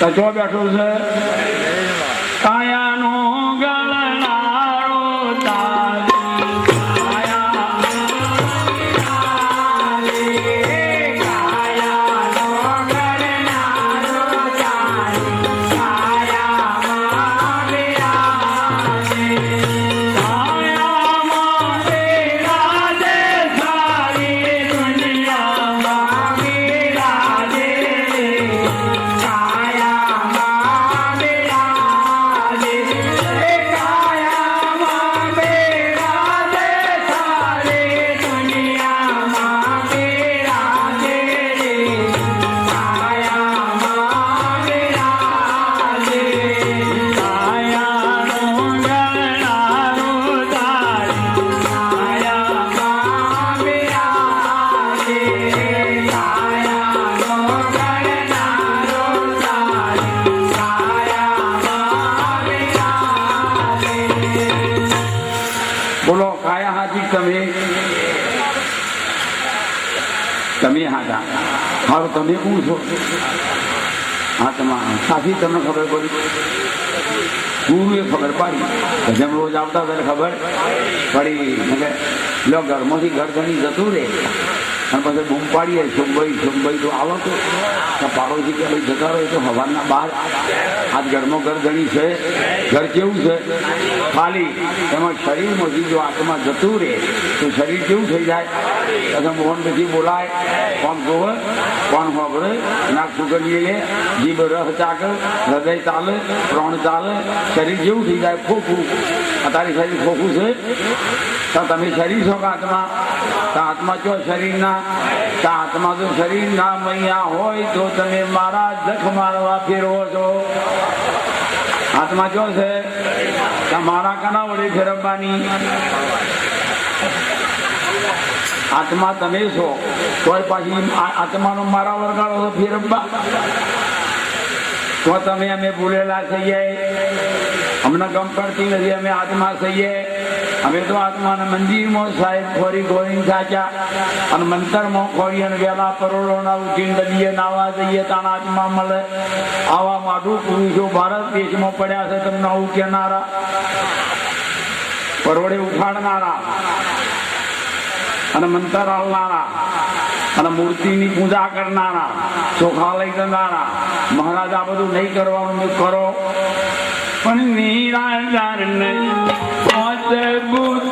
બેઠો બેઠું છે. કાયાનો તમે કોણ છો? હાથમાં સાથી તમને ખબર પડી? ગુરુએ ખબર પાડી. જેમ રોજ આવતા તને ખબર પડી. એટલે લો, ઘરમાંથી ઘર ઘણી જતું રહે. અને પછી બૂમ પાડીએ સુંબઈ સુંબઈ તો આવો તો. પાડોશી કે ભાઈ જતા રહે તો હવાના બહાર આજ ઘરમાં ઘર ઘણી છે. ઘર કેવું છે? ખાલી. એમાં શરીરમાંથી જો આત્મા જતું રહે, તો શરીર કેવું થઈ જાય? પછી મોહન પછી બોલાય. કોણ કહો કોણ હોબળે, નાક સુગંધીએ લે, જીભ રહ ચાક, હૃદય ચાલે, પ્રાણ ચાલે, શરીર જેવું થઈ ખોખું. અત્યારે શરીર ખોખું છે? તો તમે શરીર છો તો આત્મા કયો શરીરના? તો આત્મા તો શરીરના મૈયા હોય, તો તમે મારા જખ મારવા ફેરવો છો. આત્મા કયો છે? મારા કના વડે ફેરવવાની. આત્મા તમે છો. તોય પાછી આત્માનો મારા વરગાડો તો ફેરબા તો તમે અમે ભૂલેલા થઈએ અમને ગમ પડતી નથી, અમે આત્મા થઈએ અમે તો આત્માના મંદિરમાં સાહેબ ખોરી ખોરી સાચા. અને મંતરમાં ખોરી અને વેલા પરોળોના ઉઠીને દઈએ નાવા જઈએ, તાણ આત્મા મળે. આવા માઠું પુરુષો ભારત દેશમાં પડ્યા છે, તમને આવું કેનારા પરોળે ઉઠાડનારા. અને મંતર હલનારા અને મૂર્તિની પૂજા કરનારા ચોખા લઈ જનારા મહારાજ બધું નહીં કરવાનું કરો. પણ નિરાધારને અદભુત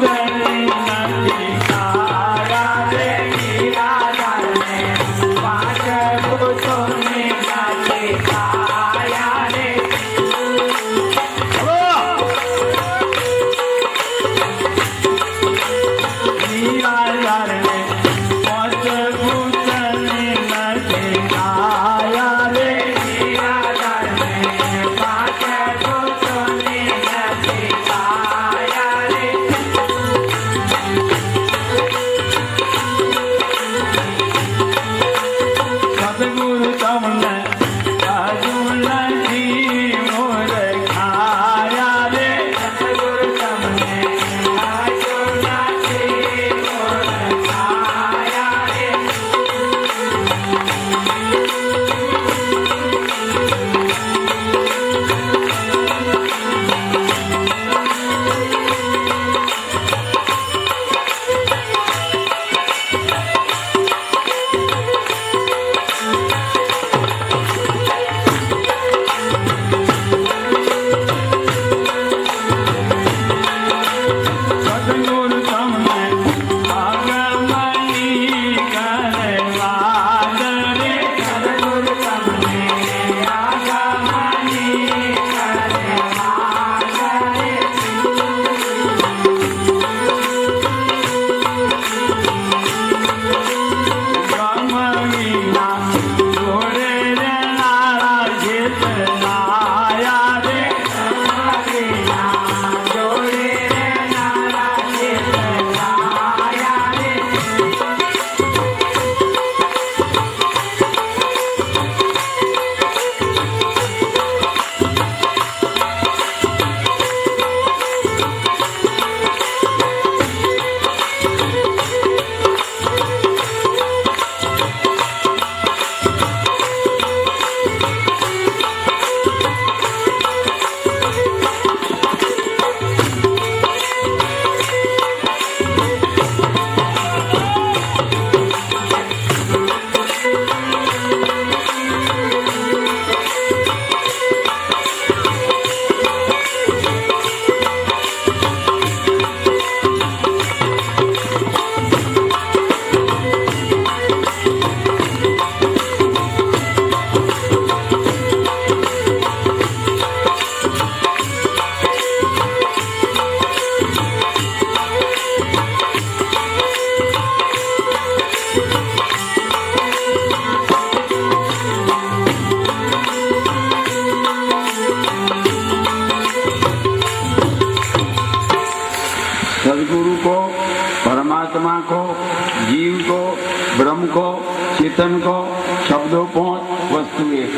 ચેતન કો શબ્દો પાંચ વસ્તુ એક.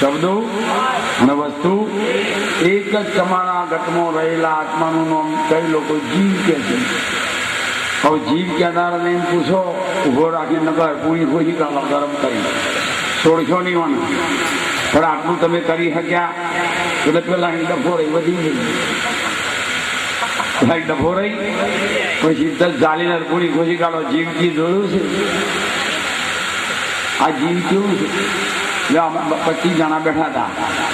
શબ્દો અને વસ્તુ એક જ તમારા ઘટમાં રહેલા આત્માનું નામ કઈ લોકો જીવ કે છે? હવે જીવ કહેનારાને એમ પૂછો ઊભો રાખી નગર પૂરી ખોજી કાઢો ગરમ કરી. છોડશો નહીં પણ આટલું તમે કરી શક્યા. એટલે પેલા અહીં ડફો રહી વધી ગઈ પેલા ડભો રહી પછી દસ ચાલીને પૂરી ખોજી કાઢો જીવ જી જોયું છે આ જીવ કેવું છે? પચીસ જણા બેઠા હતા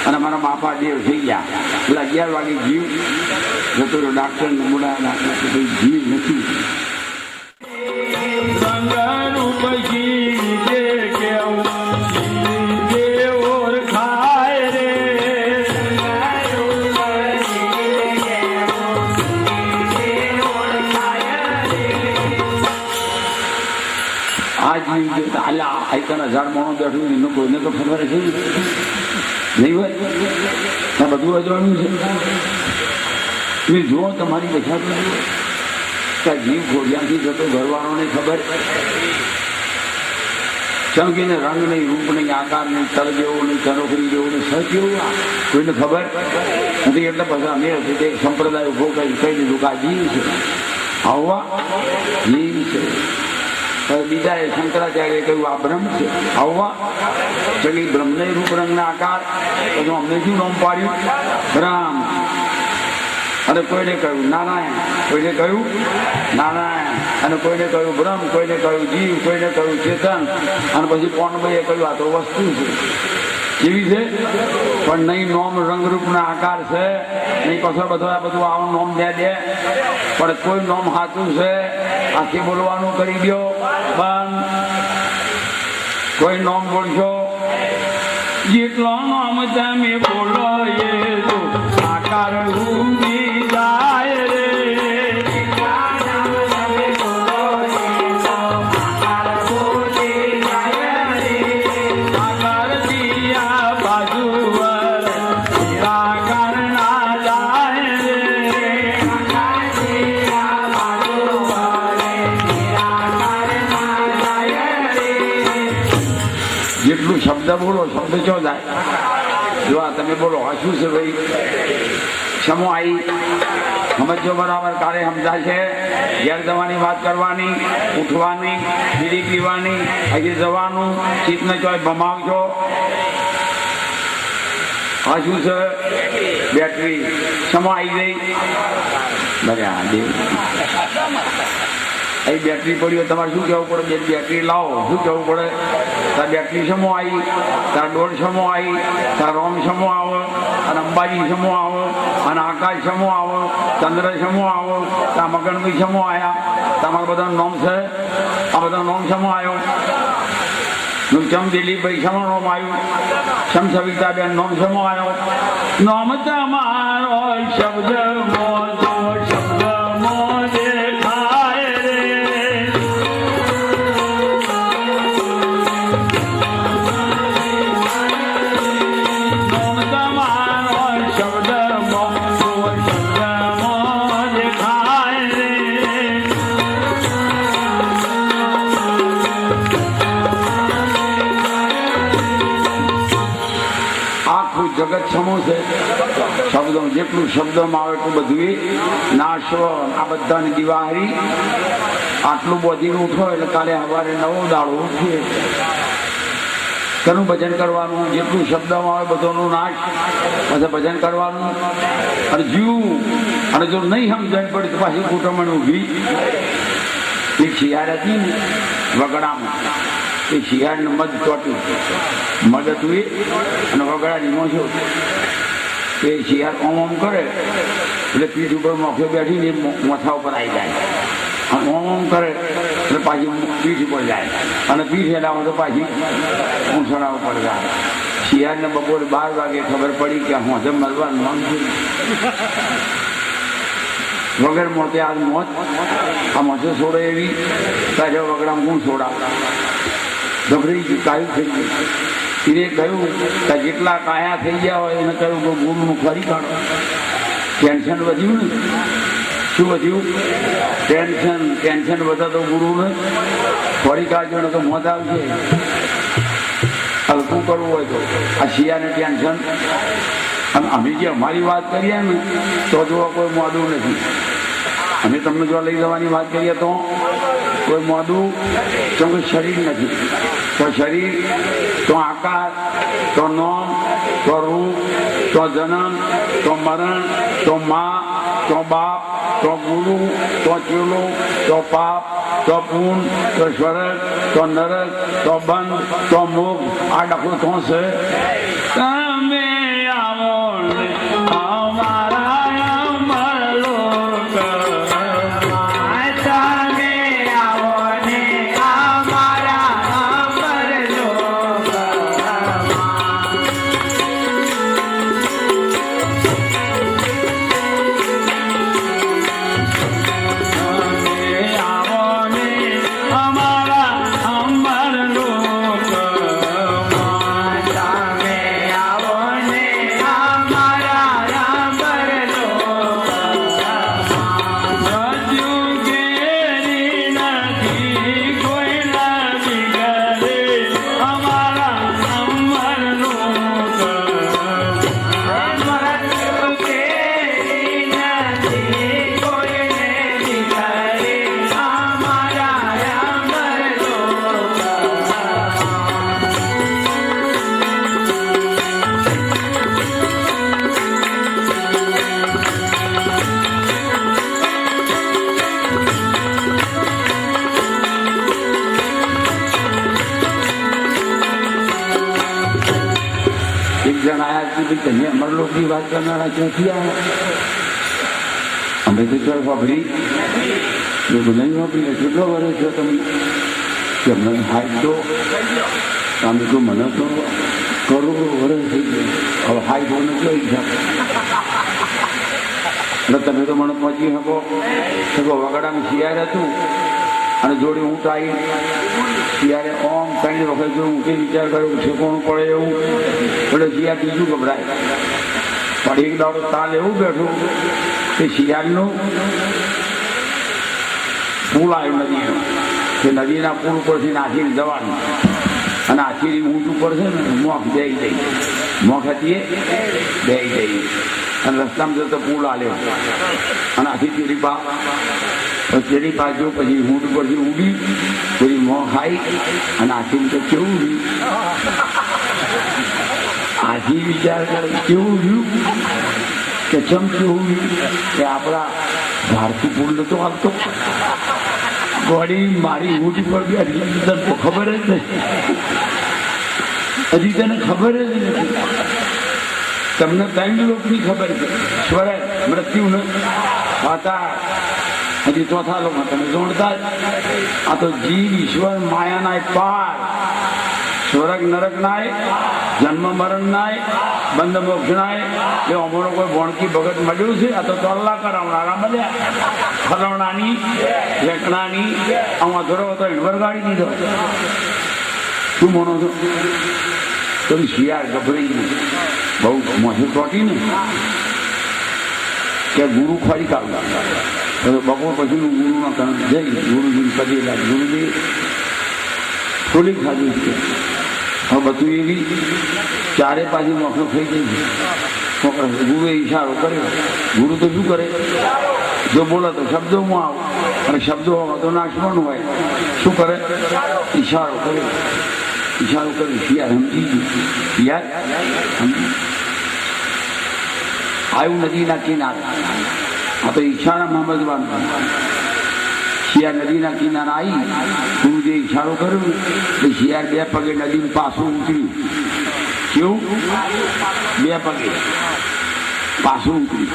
અને મારા બાપા દેવ થઈ ગયા. એટલે અગિયાર વાગે જીવ જતો રહ્યો. ડાક્ટર બોલાયા ડાક્ટર જીવ નથી. આ જીવ જે એટલે આઈકન કોઈને તો ખબર છે? નહીં હોય? આ બધું અજવાનું છે. તમે જુઓ તમારી દશા તો જુઓ કે જીવ ખોડિયાથી જતો ઘરવાળોને ખબર? ચમકીને રંગ નહીં, રૂપ નહીં, આકાર નહીં, તલ જેવો નહીં ચરોખરી જેવો નહીં સચ જેવું કોઈને ખબર? નથી એટલે પછી અમે હશે તે સંપ્રદાય ઊભો કરી કહી દીધું કે આ જીવ છે. આવવા જીવ છે. બીજાએ શંકરાચાર્ય કહ્યું, આ બ્રહ્મ છે. આવવા ચલી બ્રહ્મને રૂપ રંગના આકાર પછી અમને શું નામ પાડ્યું? બ્રહ્મ અને કોઈને કહ્યું, નારાયણ. કોઈને કહ્યું, નારાયણ. અને કોઈને કહ્યું, બ્રહ્મ. કોઈને કહ્યું, જીવ. કોઈને કહ્યું, ચેતન. અને પછી પોણભાઈએ કહ્યું, આ તો વસ્તુ છે. કેવી છે? પણ નહીં, નોમ રંગરૂપના આકાર છે. નહીં કશો બધો આ બધું આવું નોમ દે દે. પણ કોઈ નોમ સાચું છે આખી બોલવાનું કરી દો. પણ કોઈ નોમ બોલશો? જેટલો નોમ તમે બોલો એ આકાર હું જાય. શબ્દ જો તમે બોલો શું છે ભાઈ ક્ષમો આવી સમજો બરાબર કાલે સમજાય છે ઘેર જવાની વાત કરવાની ઉઠવાની બીડી પીવાની હજી જવાનું ચિત્તને ચોય ભમાવજો હા શું છે બેટરી સમો આવી ગઈ બરે હા દેવ એ બેટરી પડ્યો તમારે શું કહેવું પડે બે બેટરી લાવો શું કહેવું પડે તાર બેટરી સમો આવી, તાર દોઢ સમો આવી, તાર રોમ સમો આવો, અને અંબાજી સમો આવો, અને આકાશ સમો આવો, ચંદ્ર સમો આવો, તાર મગનભાઈ સમો આવ્યા. તમારા બધા નોમ છે? આ બધાનો નોમ સમો આવ્યો? ચમ દિલીપભાઈ સમો નોમ આવ્યું? સમ સવિતાબેન નોમ સમો આવ્યો? નોમ તમારો શબ્દ જેટલું શબ્દોમાં આવે એટલું બધું નાશો આ બધાની દિવાહરી આટલું બધીને ઉઠો એટલે કાલે સવારે નવો દાડો ઉઠીએ. તેનું ભજન કરવાનું? જેટલું શબ્દમાં આવે બધોનું નાશ. પછી ભજન કરવાનું? અને જીવ! અને જો નહીં સમજણ પડે તો પાછી કુટુંબણ ઊભી. એ શિયાળ હતી ને વગડામાં. એ શિયાળને મધ ચોટ્યું મધ હતું એ અને વગડાની મોજો. એ શિયાળ ઓમ ઓમ કરે, એટલે પીઠ ઉપર મોખે બેઠીને મથા ઉપર આવી જાય. અને ઓમ ઓમ કરે, એટલે પાછી પીઠ ઉપર જાય. અને પીઠ એલામાં તો પાછી ઊંસણા ઉપર જાય. શિયાળને બપોરે બાર વાગે ખબર પડી કે હું હજમ મરવાનું મન થયું વગર મોતે આજ મોત, આ મોસે છોડે એવી તારે વગડા હું છોડા ગભરાઈ ગયું, કાયું થઈ ગયું. એને કહ્યું કે જેટલા કાયા થઈ ગયા હોય એને કહ્યું કે ગુણનું ફરી કાઢો. ટેન્શન વધ્યું ને શું વધ્યું? ટેન્શન ટેન્શન વધે તો ગુરુ ને થોડી કાળજો ને તો મોત આવશે. હલકું કરવું હોય તો? આ શિયાને ટેન્શન અને અમે જે અમારી વાત કરીએ ને, તો જોવા કોઈ મોડું નથી. અમે તમને જો લઈ જવાની વાત કરીએ તો કોઈ મોડું કોઈ શરીર નથી. તો શરીર તો આકાર તો નોમ તો રૂપ તો જન્મ તો મરણ તો મા તો બાપ તો ગુરુ તો ચૂલો તો પાપ તો પૂન તો સ્વર્ગ તો નરક તો બંધ તો મુખ આ ડખો તો છે કે તમે અમરલોકની વાત કરનારા ક્યાંથી આવ્યા અમે તો ચાલ વાપરી. મેં નહીં વાપરી કેટલો વર્ષ છે તમે કે અમને હાઈટ તો અમે તો મને તો કરોડો વર્ષ થઈ ગયા. હવે હાઈટ હોને કયો હિસાબ એટલે તમે તો મને પહોંચી શકો. વગડામાં શિયાર હતું. અને જોડે હું તાઈ ત્યારે ઓમ ત્રણ વખત જો ઊંચે વિચાર કર્યો કોણ પડે એવું? એટલે શિયાળ બીજું ગભરાય. પણ એક દાડો તાલ એવું બેઠું કે શિયાળનું પુલ આવ્યું નદીનો. કે નદીના પુલ ઉપરથી નાખીને જવાનું. અને આખી ઊંટ ઉપર છે ને મોખ બે જઈ મોખ હતી બે જઈ અને રસ્તામાં જતો પુલ આલ્યો. અને આખી ચીરી પા ચીડી બાજુ પછી ઊંટ પછી ઉડી પછી મોં ખાઈ અને આખી તો કેવું રહ્યું? આજે વિચાર કરે કેવું રહ્યું? કે ચમ કેવું રહ્યું? કે આપણા ભારતી પુલ નતો આવતો. ગોળી મારી ઊંટ પર બી તને તો ખબર જ નથી. હજી તને ખબર જ નથી. તમને ત્રણ લોકની ખબર છે. સ્વરે મૃત્યુ ને હતા હજી ચોથા લોકો તમે જોડતા આ તો જીવ ઈશ્વર માયાના પાર. સ્વર્ગ નરક નાય જન્મ મરણ નાય બંધ મોક્ષ નાય એ અમારો કોઈ ભણકી ભગત મળ્યું છે? આ તો તોલ્લા કરાવનારા મળ્યા. ફલવણાની વેકણાની આમાં ધરો તો ઇન્વર ગાડી દીધો. શું માનો છો? તો શિયાળ ગભરાઈ ગયું બહુ મોસી ચોટી ને. કે ગુરુ ખોરી કાઢવા બપોર પછીનું ગુરુના કારણ જઈ ગુરુજી પગે લાગ ગુરુજી ખોલી ખાધું છે હવે બધું એવી ચારે પાછી મોકળો થઈ ગઈ છે ગુરુએ ઈશારો કર્યો ગુરુ તો શું કરે જો બોલો તો શબ્દોમાં આવો અને શબ્દો તો નાશવાનું હોય શું કરે ઈશારો કર્યો ઈશારો કર્યો શિયાળ સમજી ગયું યાર આવ્યું નદી નાખી આ તો ઈશારામાં સમજવાનું શિયાર નદીના કિનારા આવી ગુરુજીએ ઈશારો કર્યો. એટલે શિયાર બે પગે નદીનું પાછું ઉતર્યું. કેવું? બે પગે. પાછું ઉતર્યું.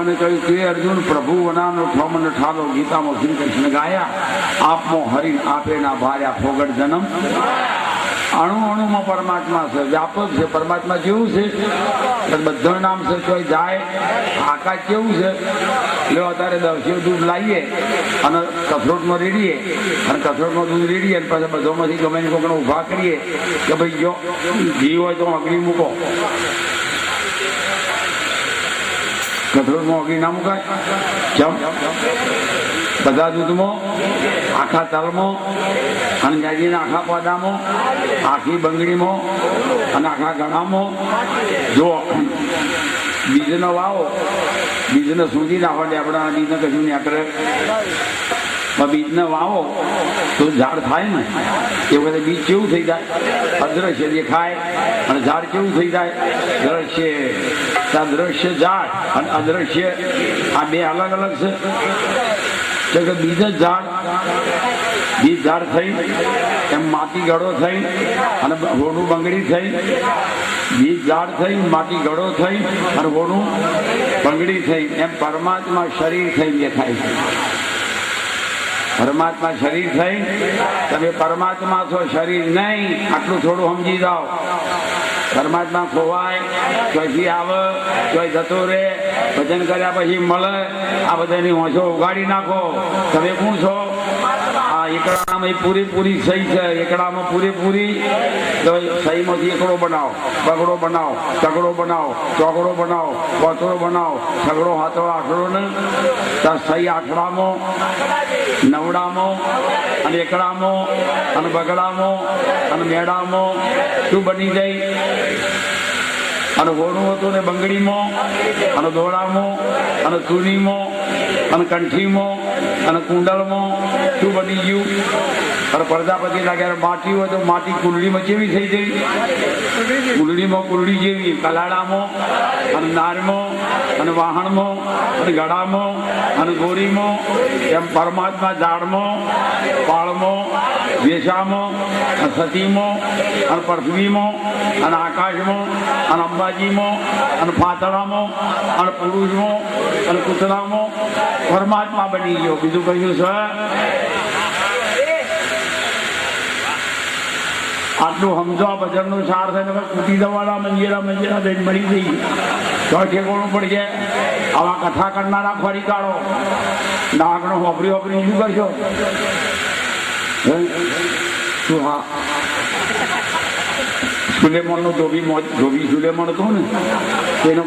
ભગવાને કહ્યું કે અર્જુન, પ્રભુ વનાનો ઠમન ઠાલો ગીતામાં શ્રી કૃષ્ણ ગાયા. આપમો હરિ આપેના ભાર્યા ફોગટ જન્મ. અણુ અણુમાં પરમાત્મા છે. વ્યાપક છે. પરમાત્મા કેવું છે. બધું નામ છે કોઈ જાય. આકાશ કેવું છે. લો અત્યારે દર્શીઓ દૂધ લાવીએ અને કથરોટમાં રેડીએ. અને કથરોટમાં દૂધ રેડીએ અને પછી બધામાંથી ગમે કોકને ઊભા કરીએ કે ભાઈ જો ઘી હોય તો અગ્નિ મૂકો. કથરોટમાં અગ્નિ ના મુકાય? કેમ બધા દૂધમાં આખા તલમાં અને જાજીના આખા પાદામાં આખી બંગડીમાં અને આખા ગળામાં જો બીજનો વાવો, બીજને સૂંધી નાખો આપણા બીજને કશું નહીં કરે પણ બીજને વાવો, તો ઝાડ થાય ને. એ વખતે બીજ કેવું થઈ જાય? અદ્રશ્ય દેખાય, અને ઝાડ કેવું થઈ જાય? દ્રશ્ય આ દ્રશ્ય ઝાડ અને અદ્રશ્ય આ બે અલગ અલગ છે. તો કે બીજ ઝાડ બીજ ઝાડ થઈ, એમ માટી ગળો થઈ અને હોડું બંગડી થઈ. બીજ ઝાડ થઈ, માટી ગળો થઈ અને હોડું બંગડી થઈ. એમ પરમાત્મા શરીર થઈ દેખાય પરમાત્મા શરીર થઈ, તમે પરમાત્મા છો, શરીર નહીં. આટલું થોડું સમજી જાઓ. પરમાત્મા ખોવાય ચોથી આવે ચોઈ જતો રહે, ભજન કર્યા પછી મળે, આ બધાની હોંશો ઉગાડી નાખો. તમે કોણ છો? એકડામાં પૂરેપૂરી સહી છે એકડામાં પૂરેપૂરી. સહીમાંથી એકડો બનાવો, બગડો બનાવો, તગડો બનાવો ચોકડો બનાવો કોચડો બનાવો સગડો હાથો આખડો ને સહી આખડામાં, નવડામાં અને એકડામાં અને બગડામાં અને મેળામાં શું બની જાય. અને હોનું હતું ને બંગડીમાં અને દોડામાં અને ચૂનીમાં અને કંઠીમાં અને કુંડલમાં શું બની ગયું? અને પ્રજાપતિ લાગ્યા માટી હોય તો માટી કુંડળીમાં કેવી થઈ ગઈ? કુંડળીમાં કુંડળી જેવી કલાડામાં અને નારમાં, અને વાહણમાં, અને ગળામાં, અને ગોરીમાં એમ પરમાત્મા ઝાડમાં, પાળમાં વેશામાં અને સતીમાં, અને પૃથ્વીમાં, અને આકાશમાં, અને અંબાજીમાં, અને પાતળામાં, અને પુરુષમાં અને કૂતરામાં પરમાત્મા બની ગયો. બીજું કહ્યું છે? આટલું સમજો, આ ભજનનું સાર થઈને હવે કૂટી દવાના મંજેરા મંજેરા, બેન મળી ગઈ. તો ઠેકોણું પડી જાય આવા કથા કરનારા ફરી કાઢો. નાગનો હોપરી હોપરી શું કરશો? શું હા? સુલેમણનું ધોબી ધોબી સુલેમણ હતું ને? તેનો